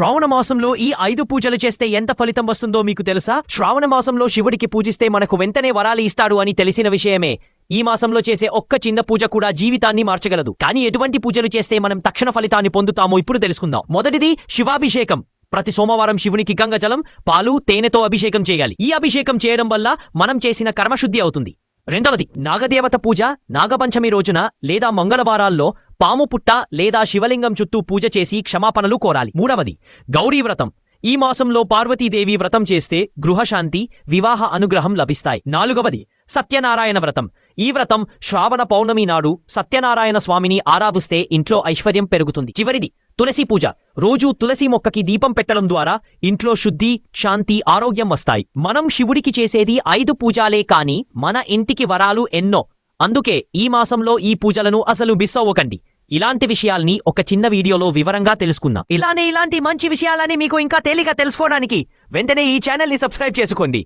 శ్రావణ మాసంలో ఈ ఐదు పూజలు చేస్తే ఎంత ఫలితం వస్తుందో మీకు తెలుసా? శ్రావణ మాసంలో శివుడికి పూజిస్తే మనకు వెంటనే వరాలు ఇస్తాడు అని తెలిసిన విషయమే. ఈ మాసంలో చేసే ఒక్క చిన్న పూజ కూడా జీవితాన్ని మార్చగలదు. కానీ ఎటువంటి పూజలు చేస్తే మనం తక్షణ ఫలితాన్ని పొందుతామో ఇప్పుడు తెలుసుకుందాం. మొదటిది శివాభిషేకం. ప్రతి సోమవారం శివునికి గంగజలం పాలు తేనెతో అభిషేకం చేయాలి. ఈ అభిషేకం చేయడం వల్ల మనం చేసిన కర్మశుద్ధి అవుతుంది. రెండవది నాగదేవత పూజ నాగపంచమి రోజున లేదా మంగళవారాల్లో పాము పుట్ట లేదా శివలింగం చుట్టూ పూజ చేసి క్షమాపణలు కోరాలి. మూడవది గౌరీ వ్రతం. ఈ మాసంలో పార్వతీదేవి వ్రతం చేస్తే గృహశాంతి వివాహ అనుగ్రహం లభిస్తాయి. నాలుగవది సత్యనారాయణ వ్రతం. ఈ వ్రతం శ్రావణ పౌర్ణమి నాడు సత్యనారాయణ స్వామిని ఆరాధిస్తే ఇంట్లో ఐశ్వర్యం పెరుగుతుంది. చివరిది తులసి పూజ. రోజూ తులసి మొక్కకి దీపం పెట్టడం ద్వారా ఇంట్లో శుద్ధి శాంతి ఆరోగ్యం వస్తాయి. మనం శివుడికి చేసేది ఐదు పూజాలే కాని మన ఇంటికి వరాలు ఎన్నో. అందుకే ఈ మాసంలో ఈ పూజలను అసలు మిస్ అవ్వకండి. ఇలాంటి విషయాల్ని ఒక చిన్న వీడియోలో వివరంగా తెలుసుకుందాం. ఇలానే ఇలాంటి మంచి విషయాలని మీకు ఇంకా తేలిగా తెలుసుకోవడానికి వెంటనే ఈ ఛానల్ని సబ్స్క్రైబ్ చేసుకోండి.